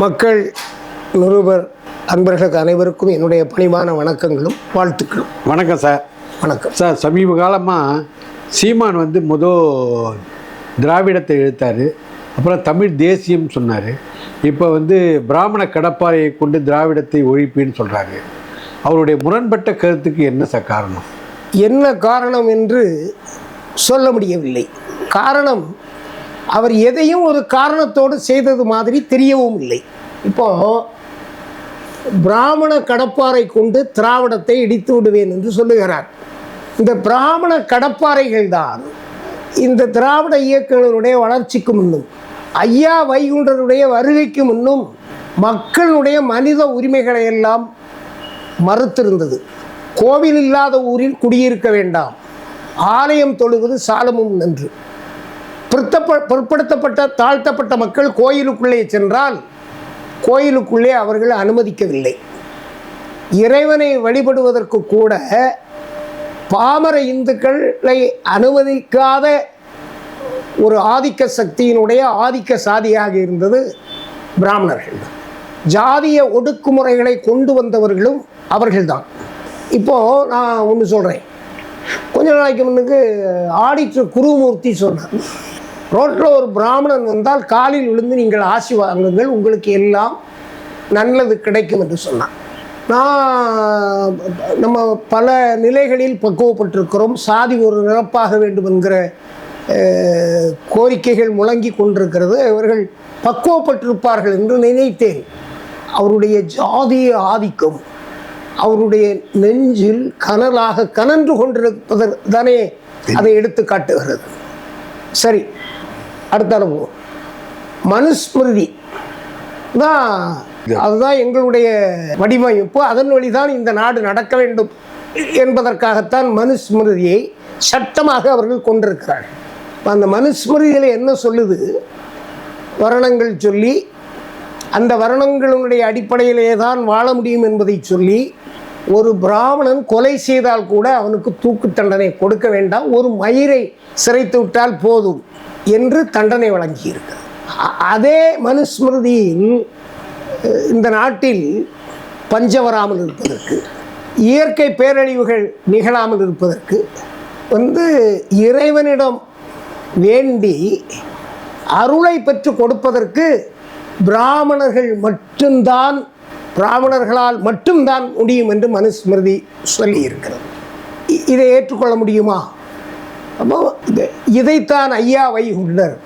மக்கள் நிருபர் அன்பர்களுக்கு அனைவருக்கும் என்னுடைய பணிவான வணக்கங்களும் வாழ்த்துக்களும். வணக்கம் சார். வணக்கம். சார் சமீப காலமாக சீமான் வந்து முத திராவிடத்தை எழுத்தார் அப்புறம் தமிழ் தேசியம் சொன்னார். இப்போ வந்து பிராமண கடப்பாறையை கொண்டு திராவிடத்தை ஒழிப்புன்னு சொல்கிறாரு அவருடைய முரண்பட்ட கருத்துக்கு என்ன சார் காரணம்? என்ன காரணம் என்று சொல்ல முடியவில்லை. காரணம் அவர் எதையும் ஒரு காரணத்தோடு செய்தது மாதிரி தெரியவும் இல்லை. இப்போ பிராமண கடப்பாறை கொண்டு திராவிடத்தை இடித்து விடுவேன் என்று சொல்லுகிறார். இந்த பிராமண கடப்பாறைகள் தான் இந்த திராவிட இயக்கங்களுடைய வளர்ச்சிக்கு முன்னும் ஐயா வைகுண்டருடைய வருகைக்கு முன்னும் மக்களுடைய மனித உரிமைகளை எல்லாம் மறுத்திருந்தது. கோவில் இல்லாத ஊரில் குடியிருக்க வேண்டாம். ஆலயம் தொழுவது சாலமும் நன்று. பிற்ப பிற்படுத்தப்பட்ட தாழ்த்தப்பட்ட மக்கள் கோயிலுக்குள்ளே சென்றால் கோயிலுக்குள்ளே அவர்கள் அனுமதிக்கவில்லை. இறைவனை வழிபடுவதற்கு கூட பாமர இந்துக்களை அனுமதிக்காத ஒரு ஆதிக்க சக்தியினுடைய ஆதிக்க சாதியாக இருந்தது பிராமணர்கள். ஜாதிய ஒடுக்குமுறைகளை கொண்டு வந்தவர்களும் அவர்கள்தான். இப்போது நான் ஒன்று சொல்கிறேன் கொஞ்ச நாளைக்கு முன்னுக்கு ஆடிட்டர் குருமூர்த்தி சொன்னார். ரோட்டில் ஒரு பிராமணன் வந்தால் காலில் விழுந்து நீங்கள் ஆசி வாங்குங்கள் உங்களுக்கு எல்லாம் நல்லது கிடைக்கும் என்று சொன்னான். நான் நம்ம பல நிலைகளில் பக்குவப்பட்டிருக்கிறோம். சாதி ஒரு நிரப்பாக வேண்டும் என்கிற கோரிக்கைகள் முழங்கி கொண்டிருக்கிறது. அவர்கள் பக்குவப்பட்டிருப்பார்கள் என்று நினைத்தேன். அவருடைய ஜாதிய ஆதிக்கம் அவருடைய நெஞ்சில் கனலாக கனன்று கொண்டிருப்பதற்கு தானே அதை எடுத்து காட்டுகிறது சரி அடுத்த அனுபவம். மனுஸ்மிருதி. தான் அதுதான் எங்களுடைய வடிவமைப்பு. அதன் வழிதான் இந்த நாடு நடக்க வேண்டும் என்பதற்காகத்தான் மனுஸ்மிருதியை சட்டமாக அவர்கள் கொண்டிருக்கிறார்கள். அந்த மனுஸ்மிருதியில் என்ன சொல்லுது? வர்ணங்கள் சொல்லி அந்த வர்ணங்களுடைய அடிப்படையிலே தான் வாழ முடியும் என்பதை சொல்லி ஒரு பிராமணன் கொலை செய்தால் கூட அவனுக்கு தூக்கு தண்டனை கொடுக்க வேண்டாம். ஒரு மயிரை சிறைத்து விட்டால் போதும். என்று தண்டனை வழங்கியிருக்கு. அதே மனுஸ்மிருதியின் இந்த நாட்டில் பஞ்சம் வராமல் இருப்பதற்கு இயற்கை பேரழிவுகள் நிகழாமல் இருப்பதற்கு வந்து இறைவனிடம் வேண்டி அருளை பெற்று கொடுப்பதற்கு பிராமணர்கள் மட்டும்தான் பிராமணர்களால் மட்டும்தான் முடியும் என்று மனுஸ்மிருதி சொல்லி இருக்கிறது இதை ஏற்றுக்கொள்ள முடியுமா? அப்போ இதைத்தான் ஐயா வைகுண்டர்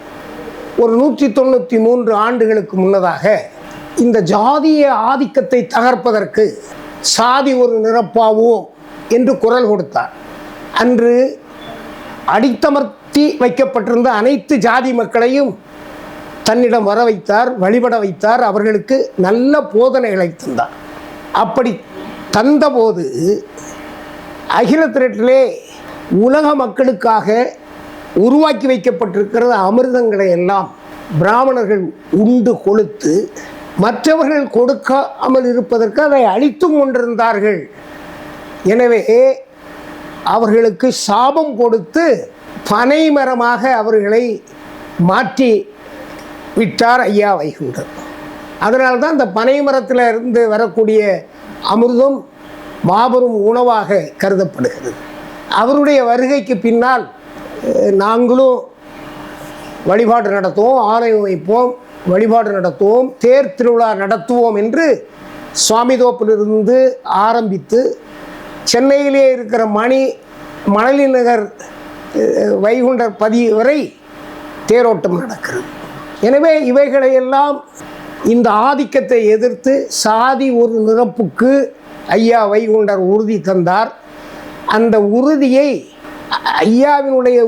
ஒரு நூற்றி தொண்ணூற்றி மூன்று ஆண்டுகளுக்கு முன்னதாக இந்த ஜாதிய ஆதிக்கத்தை தகர்ப்பதற்கு சாதி ஒரு நிரப்பாவோம் என்று குரல் கொடுத்தார். அன்று அடித்தமர்த்தி வைக்கப்பட்டிருந்த அனைத்து ஜாதி மக்களையும் தன்னிடம் வர வைத்தார் வழிபட வைத்தார் அவர்களுக்கு நல்ல போதனைகளை தந்தார் அப்படி தந்தபோது அகில திரட்டிலே உலக மக்களுக்காக உருவாக்கி வைக்கப்பட்டிருக்கிற அமிர்தங்களை எல்லாம் பிராமணர்கள் உண்டு கொளுத்து மற்றவர்கள் கொடுக்காமல் இருப்பதற்கு அதை அழித்தும் கொண்டிருந்தார்கள். எனவே அவர்களுக்கு சாபம் கொடுத்து பனை மரமாக அவர்களை மாற்றி விட்டார் ஐயா வைகுண்டர் அதனால தான் இந்த பனை மரத்தில் இருந்து வரக்கூடிய அமிர்தம் மாபெரும் உணவாக கருதப்படுகிறது. அவருடைய வருகைக்கு பின்னால் நாங்களும் வழிபாடு நடத்துவோம் ஆலயம் வைப்போம் வழிபாடு நடத்துவோம் தேர் திருவிழா நடத்துவோம் என்று சுவாமிதோப்பிலிருந்து ஆரம்பித்து சென்னையிலே இருக்கிற மணி மணலி நகர் வைகுண்டர் பதி வரை தேரோட்டம் நடக்கிறது. எனவே இவைகளையெல்லாம் இந்த ஆதிக்கத்தை எதிர்த்து சாதி ஒரு நிரப்புக்கு ஐயா வைகுண்டர் உறுதி தந்தார். அந்த உறுதியை ஐயாவினுடைய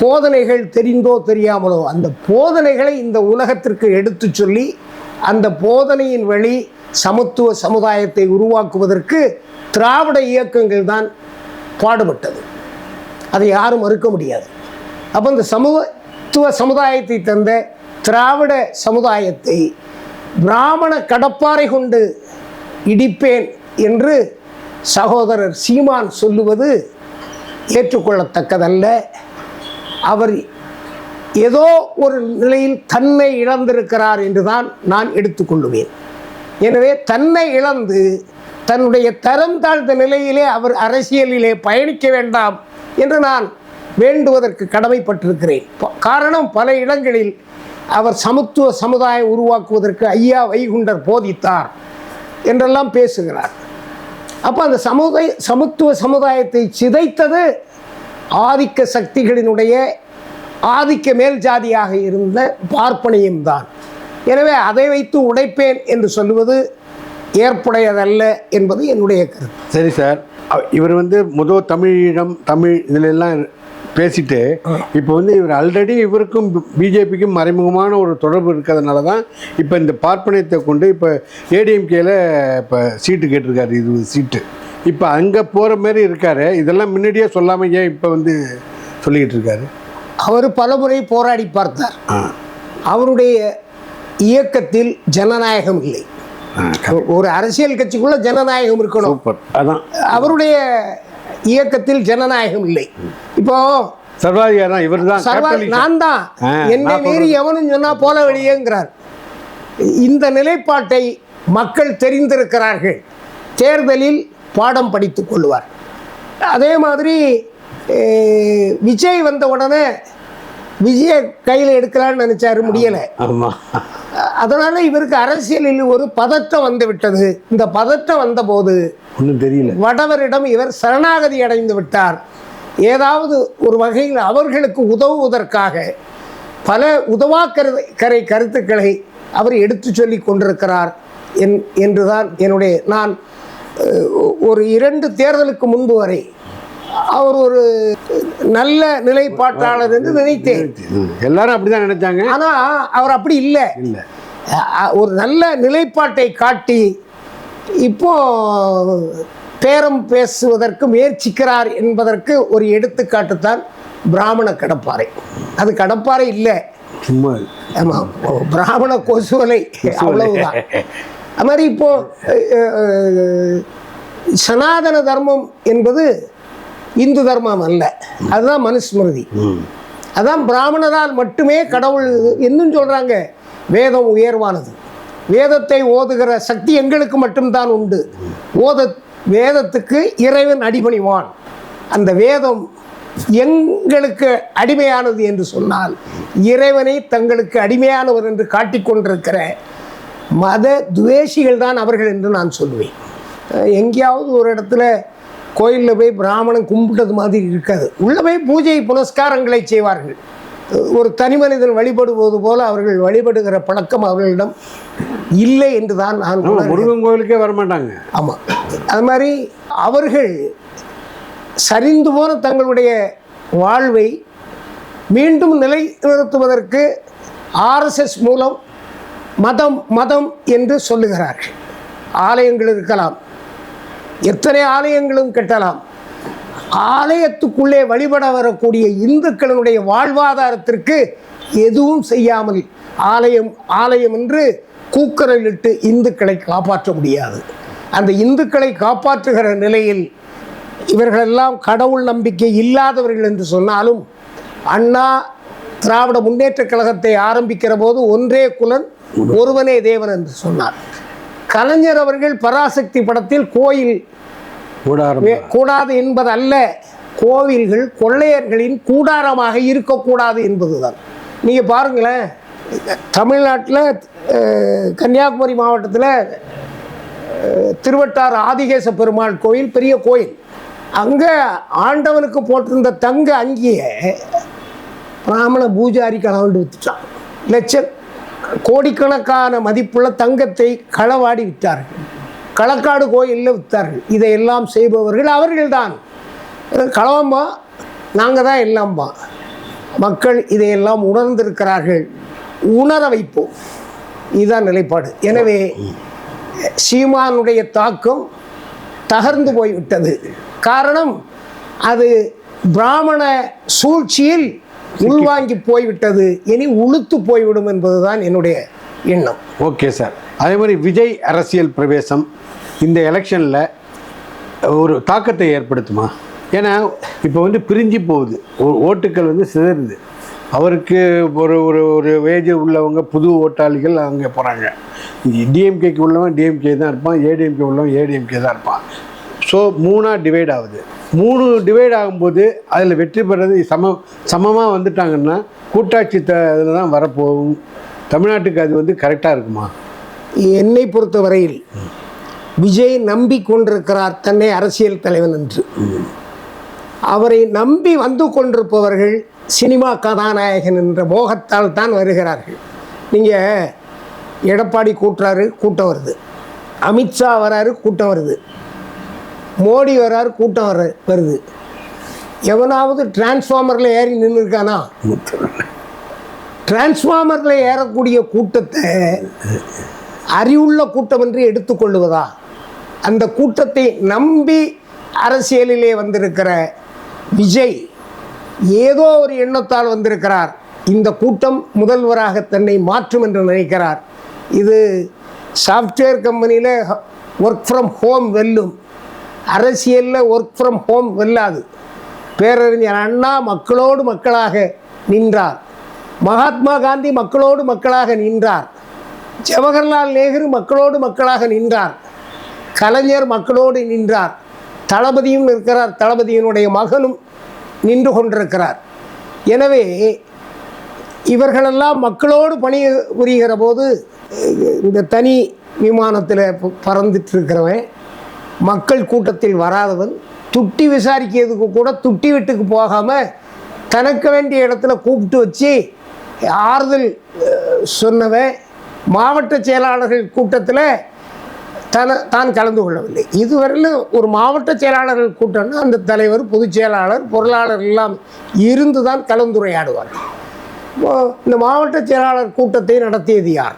போதனைகள் தெரிந்தோ தெரியாமலோ அந்த போதனைகளை இந்த உலகத்திற்கு எடுத்துச் சொல்லி அந்த போதனையின் வழி சமத்துவ சமுதாயத்தை உருவாக்குவதற்கு திராவிட இயக்கங்கள் தான் பாடுபட்டது. அதை யாரும் மறுக்க முடியாது. அப்போ இந்த சமூகத்துவ சமுதாயத்தை தந்த திராவிட சமுதாயத்தை பிராமண கடப்பாறை கொண்டு இடிப்பேன் என்று சகோதரர் சீமான் சொல்லுவது ஏற்றுக்கொள்ளத்தக்கதல்ல. அவர் ஏதோ ஒரு நிலையில் தன்னை இழந்திருக்கிறார் என்றுதான் நான் எடுத்துக்கொள்ளுவேன் எனவே தன்னை இழந்து தன்னுடைய தரம் தாழ்ந்த நிலையிலே அவர் அரசியலிலே பயணிக்க வேண்டாம் என்று நான் வேண்டுவதற்கு கடமைப்பட்டிருக்கிறேன். காரணம் பல இடங்களில் அவர் சமத்துவ சமுதாயம் உருவாக்குவதற்கு ஐயா வைகுண்டர் போதித்தார் என்றெல்லாம் பேசுகிறார். அப்போ அந்த சமுதாய சமத்துவ சமுதாயத்தை சிதைத்தது ஆதிக்க சக்திகளினுடைய ஆதிக்க மேல் ஜாதியாக இருந்த பார்ப்பனியம்தான் எனவே அதை வைத்து உடைப்பேன் என்று சொல்லுவது ஏற்புடையதல்ல என்பது என்னுடைய கருத்து. சரி சார் இவர் வந்து முதல் தமிழீழம் தமிழ் இதிலெல்லாம் பேசிட்டு இப்போ வந்து இவர் ஆல்ரெடி இவருக்கும் பிஜேபிக்கும் மறைமுகமான ஒரு தொடர்பு இருக்கிறதுனால தான் இப்போ இந்த பார்ப்பனியத்தை கொண்டு இப்போ ஏடிஎம்கேல இப்போ சீட்டு கேட்டிருக்காரு இது சீட்டு இப்போ அங்கே போகிற மாதிரி இருக்காரு. இதெல்லாம் முன்னாடியே சொல்லாமல் ஏன் இப்போ வந்து சொல்லிக்கிட்டு இருக்காரு? அவர் பலமுறை போராடி பார்த்தார். அவருடைய இயக்கத்தில் ஜனநாயகம் இல்லை. ஒரு அரசியல் கட்சிக்குள்ள ஜனநாயகம் இருக்கணும். அதான். அவருடைய இயக்கத்தில் ஜனநாயகம் இல்லை. இப்போ சர்வாதிகாரம் இவர் தான் நான் தான் என்னை மீறி எவனும் சொன்னா போல வெளியேங்கிறார். இந்த நிலைப்பாட்டை மக்கள் தெரிந்திருக்கிறார்கள். தேர்தலில் பாடம் படித்துக் கொள்வார். அதே மாதிரி விஜய் வந்த உடனே விஜய கையில் எடுக்கலாம்னு நினைச்சாரு முடியலை. ஆமாம் அதனால இவருக்கு அரசியலில் ஒரு பதட்டம் வந்து விட்டது. இந்த பதட்டம் வந்தபோது ஒன்றும் தெரியல. வடவரிடம் இவர் சரணாகதி அடைந்து விட்டார். ஏதாவது ஒரு வகையில் அவர்களுக்கு உதவுவதற்காக பல உதவாக்கரு கரை கருத்துக்களை அவர் எடுத்து சொல்லி கொண்டிருக்கிறார் என் என்றுதான் என்னுடைய நான் ஒரு இரண்டு தேர்தலுக்கு முன்பு வரை அவர் ஒரு நல்ல நிலைப்பாட்டாளர் என்று நினைத்தேன். எல்லாரும் அப்படிதான் நினைச்சாங்க. ஆனா அவர் அப்படி இல்லை. இல்லை. ஒரு நல்ல நிலைப்பாட்டை காட்டி இப்போ பேரம் பேசுவதற்கு முயற்சிக்கிறார் என்பதற்கு ஒரு எடுத்துக்காட்டு தான் பிராமண கடப்பாறை. அது கடப்பாறை இல்லை. சும்மா ஆமாம் பிராமண கொசுவலை அவ்வளவுதான். அது மாதிரி இப்போ சனாதன தர்மம் என்பது இந்து தர்மம் அல்ல. அதுதான் மனுஸ்மிருதி. அதான் பிராமணரால் மட்டுமே கடவுள் இன்னும் சொல்றாங்க? வேதம் உயர்வானது. வேதத்தை ஓதுகிற சக்தி எங்களுக்கு மட்டும்தான் உண்டு. ஓத வேதத்துக்கு இறைவன் அடிபணிவான். அந்த வேதம் எங்களுக்கு அடிமையானது என்று சொன்னால் இறைவனை தங்களுக்கு அடிமையானவர் என்று காட்டிக்கொண்டிருக்கிற மத துவேஷிகள் தான் அவர்கள் என்று நான் சொல்லுவேன் எங்கேயாவது ஒரு இடத்துல கோயிலில் போய் பிராமணன் கும்பிட்டது மாதிரி இருக்காது. உள்ளே போய் பூஜை புனஸ்காரங்களை செய்வார்கள். ஒரு தனி மனிதன் வழிபடுவது போல அவர்கள் வழிபடுகிற பழக்கம் அவர்களிடம் இல்லை என்று தான் நான். முருகன் கோயிலுக்கே வரமாட்டாங்க. ஆமாம் அது மாதிரி அவர்கள் சரிந்து போன தங்களுடைய வாழ்வை மீண்டும் நிலைநிறுத்துவதற்கு ஆர்எஸ்எஸ் மூலம் மதம் மதம் என்று சொல்லுகிறார்கள். ஆலயங்கள் இருக்கலாம். எத்தனை ஆலயங்களும் கட்டலாம். ஆலயத்துக்குள்ளே வழிபட வரக்கூடிய இந்துக்களுடைய வாழ்வாதாரத்திற்கு எதுவும் செய்யாமல் ஆலயம் ஆலயம் என்று கூக்கரலிட்டு இந்துக்களை காப்பாற்ற முடியாது. அந்த இந்துக்களை காப்பாற்றுகிற நிலையில் இவர்களெல்லாம் கடவுள் நம்பிக்கை இல்லாதவர்கள் என்று சொன்னாலும் அண்ணா திராவிட முன்னேற்ற கழகத்தை ஆரம்பிக்கிற போது ஒன்றே குலன் ஒருவனே தேவன் என்று சொன்னார். கலைஞர் அவர்கள் பராசக்தி படத்தில் கோயில் கூடாது என்பதல்ல கோவில்கள் கொள்ளையர்களின் கூடாரமாக இருக்கக்கூடாது என்பதுதான். நீங்கள் பாருங்களேன் தமிழ்நாட்டில் கன்னியாகுமரி மாவட்டத்தில் திருவட்டார் ஆதிகேச பெருமாள் கோயில் பெரிய கோயில். அங்கே ஆண்டவனுக்கு போட்டிருந்த தங்க அங்கியை பிராமண பூஜாரி களவாண்டு வித்துட்டான். லட்ச கோடிக்கணக்கான மதிப்புள்ள தங்கத்தை களவாடி விற்றார்கள் களக்காடு கோயிலில் விற்றார்கள் இதையெல்லாம் செய்பவர்கள் அவர்கள்தான். களவம்பா நாங்கள் தான் எல்லாம்பா மக்கள் இதையெல்லாம் உணர்ந்திருக்கிறார்கள். உணர வைப்போம். இதுதான் நிலைப்பாடு. எனவே சீமானுடைய தாக்கம் தகர்ந்து போய்விட்டது. காரணம் அது பிராமண சூழ்ச்சியில் உள்வாங்கி போய்விட்டது. இனி உளுத்து போய்விடும் என்பதுதான் என்னுடைய எண்ணம். ஓகே சார் அதே மாதிரி விஜய் அரசியல் பிரவேசம் இந்த எலெக்ஷனில் ஒரு தாக்கத்தை ஏற்படுத்துமா? ஏன்னா இப்போ வந்து பிரிஞ்சு போகுது. ஓட்டுக்கள் வந்து சிதறுது. அவருக்கு ஒரு ஒரு ஒரு வேஜ் உள்ளவங்க புது ஓட்டாளிகள் அங்கே போகிறாங்க டிஎம்கேக்கு உள்ளவன் டிஎம்கே தான் இருப்பான் ஏடிஎம்கே உள்ளவன் ஏடிஎம்கே தான் இருப்பான். ஸோ மூணாக டிவைட் ஆகுது. மூணு டிவைட் ஆகும்போது அதில் வெற்றி பெறது சம சமமாக வந்துட்டாங்கன்னா கூட்டாட்சி த இதில் தான் வரப்போகும். தமிழ்நாட்டுக்கு அது வந்து கரெக்டாக இருக்குமா? என்னை பொறுத்தவரையில் விஜய் நம்பிக்கொண்டிருக்கிறார் தன்னை அரசியல் தலைவன் என்று. அவரை நம்பி வந்து கொண்டிருப்பவர்கள் சினிமா கதாநாயகன் என்ற மோகத்தால் தான் வருகிறார்கள். நீங்கள் எடப்பாடி கூட்டுறாரு கூட்டம் வருது. அமித்ஷா வராரு கூட்டம் வருது. மோடி வராரு கூட்டம் வர வருது. எவனாவது டிரான்ஸ்ஃபார்மரில் ஏறி நின்று இருக்கானா டிரான்ஸ்ஃபார்மரில் ஏறக்கூடிய கூட்டத்தை அறிவுள்ள கூட்டம் என்று எடுத்துக்கொள்வதா அந்த கூட்டத்தை நம்பி அரசியலிலே வந்திருக்கிற விஜய் ஏதோ ஒரு எண்ணத்தால் வந்திருக்கிறார். இந்த கூட்டம் முதல்வராக தன்னை மாற்றும் என்று நினைக்கிறார். இது சாஃப்ட்வேர் கம்பெனியில் ஒர்க் ஃப்ரம் ஹோம் வெல்லும். அரசியலில் ஒர்க் ஃப்ரம் ஹோம் வெல்லாது. பேரறிஞர் அண்ணா மக்களோடு மக்களாக நின்றார். மகாத்மா காந்தி மக்களோடு மக்களாக நின்றார். ஜவஹர்லால் நேரு மக்களோடு மக்களாக நின்றார். கலைஞர் மக்களோடு நின்றார். தளபதியும் இருக்கிறார் தளபதியினுடைய மகனும் நின்று கொண்டிருக்கிறார். எனவே இவர்களெல்லாம் மக்களோடு பணி புரிகிற போது இந்த தனி விமானத்தில் ப- பறந்துட்டு இருக்கிறவன் மக்கள் கூட்டத்தில் வராதவன் துட்டி விசாரிக்கிறதுக்கு கூட துட்டி வீட்டுக்கு போகாமல் தனக்கு வேண்டிய இடத்துல கூப்பிட்டு வச்சு ஆறுதல் சொன்னவன் மாவட்ட செயலாளர்கள் கூட்டத்தில் தன தான் கலந்து கொள்ளவில்லை. இதுவரையிலும் ஒரு மாவட்ட செயலாளர்கள் கூட்டம்னா அந்த தலைவர் பொதுச் செயலாளர் பொருளாளர் எல்லாம் இருந்து தான் கலந்துரையாடுவார் இந்த மாவட்ட செயலாளர் கூட்டத்தை நடத்தியது யார்?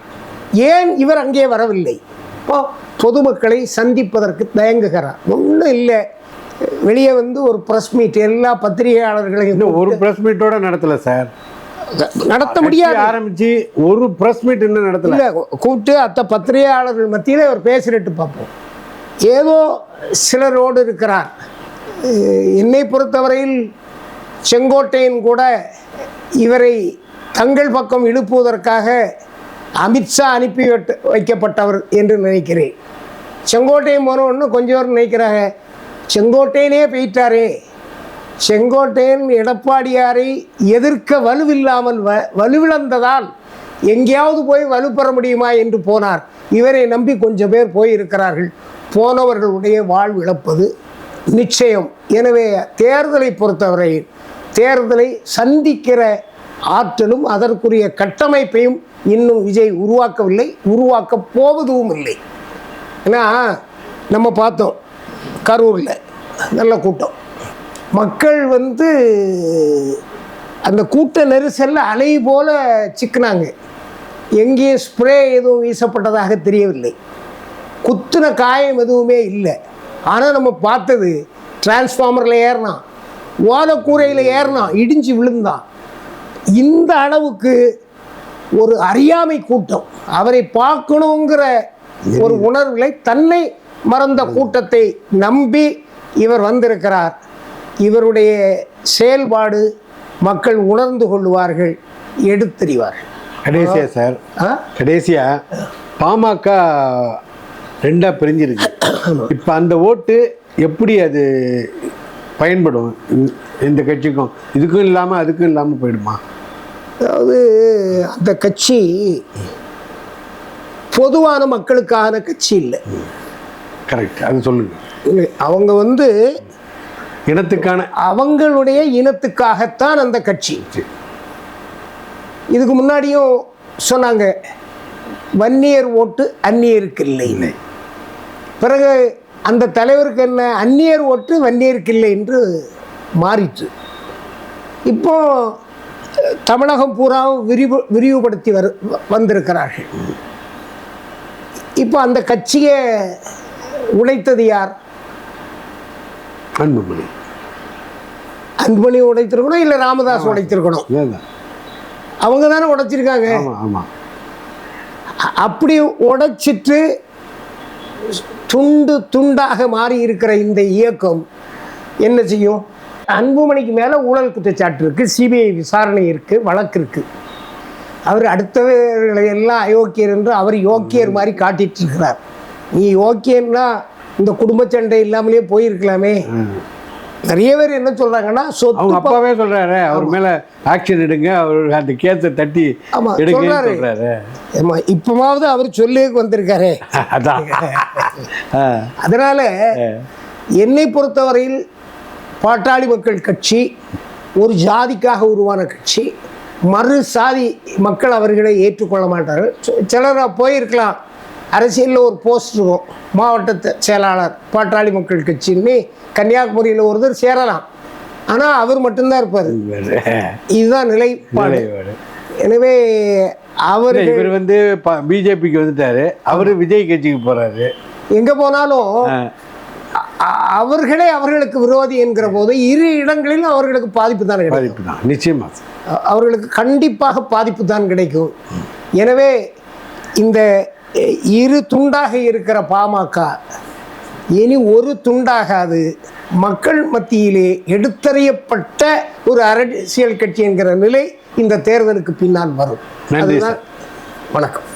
ஏன் இவர் அங்கே வரவில்லை? இப்போ பொதுமக்களை சந்திப்பதற்கு தயங்குகிறார். ஒன்றும் இல்லை. வெளியே வந்து ஒரு ப்ரெஸ் மீட் எல்லா பத்திரிகையாளர்களையும் ஒரு ப்ரெஸ் மீட்டோட நடத்தலை சார். நடத்த முடியாது. ஆரம்பிச்சு ஒரு ப்ரெஸ் மீட் இன்னும் நடத்தல. கூப்பிட்டு அத்த பத்திரிகையாளர்கள் மத்தியில் அவர் பேசிட்டு பார்ப்போம். ஏதோ சிலரோடு இருக்கிறார். என்னை பொறுத்தவரையில் செங்கோட்டையன் கூட இவரை தங்கள் பக்கம் இழுப்புவதற்காக அமித்ஷா அனுப்பி வைக்கப்பட்டவர் என்று நினைக்கிறேன். செங்கோட்டையன் போனவொன்னு கொஞ்சம் பேர் நினைக்கிறாங்க. செங்கோட்டையனே போயிட்டாரே. செங்கோட்டையன் எடப்பாடியாரை எதிர்க்க வலுவில்லாமல் வ வலுவிழந்ததால் எங்கேயாவது போய் வலுப்பெற முடியுமா என்று போனார். இவரை நம்பி கொஞ்சம் பேர் போயிருக்கிறார்கள். போனவர்களுடைய வாழ்விழப்பது நிச்சயம். எனவே தேர்தலை பொறுத்தவரை தேர்தலை சந்திக்கிற ஆற்றலும் அதற்குரிய கட்டமைப்பையும் இன்னும் விஜய் உருவாக்கவில்லை உருவாக்கப் போவதும் இல்லை. ஏன்னா நம்ம பார்த்தோம் கரூரில் நல்ல கூட்டம். மக்கள் வந்து அந்த கூட்ட நெரிசலில் அலை போல சிக்கினாங்க. எங்கேயும் ஸ்ப்ரே எதுவும் வீசப்பட்டதாக தெரியவில்லை. குத்துன காயம் எதுவுமே இல்லை. ஆனால் நம்ம பார்த்தது டிரான்ஸ்ஃபார்மரில் ஏறினான். ஓலக்கூரையில் ஏறினான். இடிஞ்சு விழுந்தான். இந்த அளவுக்கு ஒரு அறியாமை கூட்டம். அவரை பார்க்கணுங்கிற ஒரு உணர்விலை தன்னை மறந்த கூட்டத்தை நம்பி இவர் வந்திருக்கிறார். இவருடைய செயல்பாடு மக்கள் உணர்ந்து கொள்வார்கள் எடுத்தறிவார்கள். கடைசியா சார்? கடைசியா பாமக ரெண்டா பிரிஞ்சிருக்கு இப்போ அந்த ஓட்டு எப்படி அது பயன்படும்? இந்த கட்சிக்கும் இதுக்கும் இல்லாமல் அதுக்கும் இல்லாமல் போயிடுமா? அதாவது அந்த கட்சி பொதுவான மக்களுக்கான கட்சி இல்லை. கரெக்ட் அது சொல்லுங்க. அவங்க வந்து இனத்துக்கான அவங்களுடைய இனத்துக்காகத்தான் அந்த கட்சி. இதுக்கு முன்னாடியும் சொன்னாங்க வன்னியர் ஓட்டு அந்நியருக்கு இல்லை. பிறகு அந்த தலைவருக்கு என்ன அந்நியர் ஓட்டு வன்னியருக்கு இல்லை என்று மாறிற்று. இப்போ அஹ், தமிழகம் பூராவும் விரிவு விரிவுபடுத்தி வரு வந்திருக்கிறார்கள். இப்போ அந்த கட்சியை உடைத்தது யார்? அன்புமணி. அன்புமணி உடைத்திருக்கணும் இல்லை ராமதாஸ் உடைத்திருக்கணும்? அவங்க தானே உடைச்சிருக்காங்க? அப்படி உடைச்சிட்டு துண்டு துண்டாக மாறி இருக்கிற இந்த இயக்கம் என்ன செய்யும்? அன்புமணிக்கு மேலே ஊழல் குற்றச்சாட்டு இருக்குது சிபிஐ விசாரணை இருக்குது வழக்கு இருக்குது அவர் அடுத்தவர்களை எல்லாம் அயோக்கியர் என்று அவர் யோக்கியர் மாதிரி காட்டிட்டு இருக்கிறார். நீ யோக்கியன்னா இந்த குடும்ப சண்டை இல்லாமலே போயிருக்கலாமே. நிறைய பேர் என்ன சொல்றாங்கன்னா சொத்து அவங்க அப்பாவே சொல்றாரு அவர் மேல ஆக்ஷன் எடுங்க அவர் அந்த கேஸை தட்டி ஆமா, எடுங்கன்னு சொல்றாரு. ஆமா, இப்பமாவது அவர் சொல்லுக்கு வந்திருக்காரே. அதான். அதனால என்னை பொறுத்தவரையில் பாட்டாளி மக்கள் கட்சி ஒரு ஜாதிக்காக உருவான கட்சி மறு சாதி மக்கள் அவர்களை ஏற்றுக்கொள்ள மாட்டார்கள். சிலர் போயிருக்கலாம். அரசியலில் ஒரு போஸ்ட் இருக்கும். மாவட்ட செயலாளர் பாட்டாளி மக்கள் கட்சின்னு கன்னியாகுமரியில் ஒருத்தர் சேரலாம். ஆனால் அவர் மட்டும்தான் இருப்பார். இதுதான் நிலைப்பாடு. எனவே அவர் இவர் வந்து பிஜேபிக்கு வந்துட்டாரு. அவரு விஜய் கட்சிக்கு போறாரு. எங்கே போனாலும் அவர்களே அவர்களுக்கு விரோதி என்கிற போது இரு இடங்களிலும் அவர்களுக்கு பாதிப்பு தான் பாதிப்பு தான் நிச்சயமா. அ- அவர்களுக்கு கண்டிப்பாக பாதிப்பு தான் கிடைக்கும். எனவே இந்த இரு துண்டாக இருக்கிற பாமக இனி ஒரு துண்டாகாது. மக்கள் மத்தியிலே எடுத்தறியப்பட்ட ஒரு அரசியல் கட்சி என்கிற நிலை இந்த தேர்தலுக்கு பின்னால் வரும். அதுதான் வணக்கம்.